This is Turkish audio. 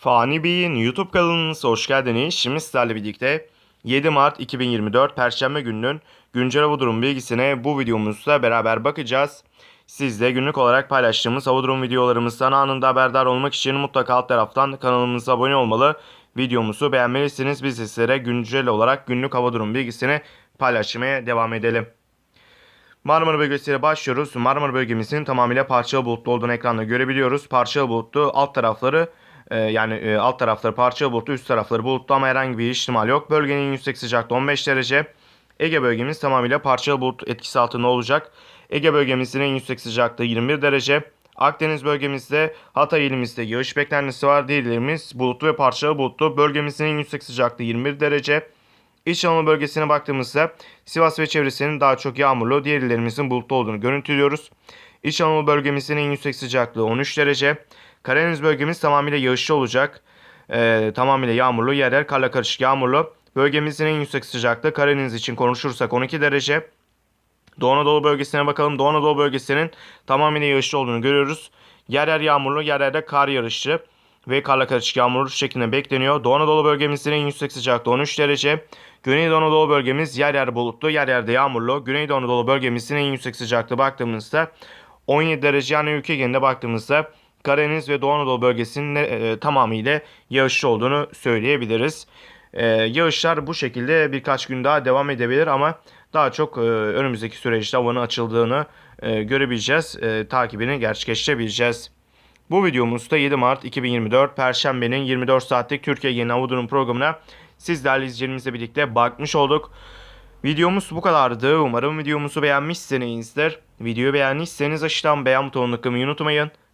Fani Bey'in YouTube kanalınıza hoş geldiniz. Şimdi sizlerle birlikte 7 Mart 2024 Perşembe gününün güncel hava durum bilgisine bu videomuzda beraber bakacağız. Siz de günlük olarak paylaştığımız hava durum videolarımızdan anında haberdar olmak için mutlaka alt taraftan kanalımıza abone olmalı. Videomuzu beğenmelisiniz. Biz sizlere güncel olarak günlük hava durum bilgisini paylaşmaya devam edelim. Marmara bölgesiyle başlıyoruz. Marmara bölgemizin tamamıyla parçalı bulutlu olduğunu ekranda görebiliyoruz. Parçalı bulutlu alt tarafları e, yani e, alt tarafları parçalı bulutlu üst tarafları bulutlu ama herhangi bir ihtimal yok. Bölgenin yüksek sıcaklığı 15 derece. Ege bölgemiz tamamıyla parçalı bulut etkisi altında olacak. Ege bölgemizin en yüksek sıcaklığı 21 derece. Akdeniz bölgemizde Hatay ilimizde yağış beklentisi var. Diğer illerimiz bulutlu ve parçalı bulutlu. Bölgemizin en yüksek sıcaklığı 21 derece. İç Anadolu bölgesine baktığımızda Sivas ve çevresinin daha çok yağmurlu, diğer illerimizin bulutlu olduğunu görüntülüyoruz. İç Anadolu bölgemizin en yüksek sıcaklığı 13 derece. Karadeniz bölgemiz tamamıyla yağışlı olacak. Ee, tamamıyla yağmurlu, yer yer karla karışık yağmurlu. Bölgemizin en yüksek sıcaklığı Karadeniz için konuşursak 12 derece. Doğu Anadolu bölgesine bakalım. Doğu Anadolu bölgesinin tamamıyla yağışlı olduğunu görüyoruz. Yer yer yağmurlu, yer yer de kar yağışı ve karla karışık yağmurlu şeklinde bekleniyor. Doğu Anadolu bölgemizin en yüksek sıcaklığı 13 derece. Güneydoğu Anadolu bölgemiz yer yer bulutlu, yer yerde yağmurlu. Güneydoğu Anadolu bölgemizin en yüksek sıcaklığı baktığımızda 17 derece yani ülke genelinde baktığımızda Karadeniz ve Doğu Anadolu bölgesinin e, tamamıyla yağışlı olduğunu söyleyebiliriz. E, yağışlar bu şekilde birkaç gün daha devam edebilir ama daha çok e, önümüzdeki süreçte havanın açıldığını e, görebileceğiz. E, takibini gerçekleştirebileceğiz. Bu videomuzda 7 Mart 2024 Perşembe'nin 24 saatlik Türkiye Yeni Hava Durum programına sizlerle izleyicilerimizle birlikte bakmış olduk. Videomuz bu kadardı. Umarım videomuzu beğenmişsinizdir. Videoyu beğendiyseniz aşağıdan beğen butonuna tıklamayı unutmayın.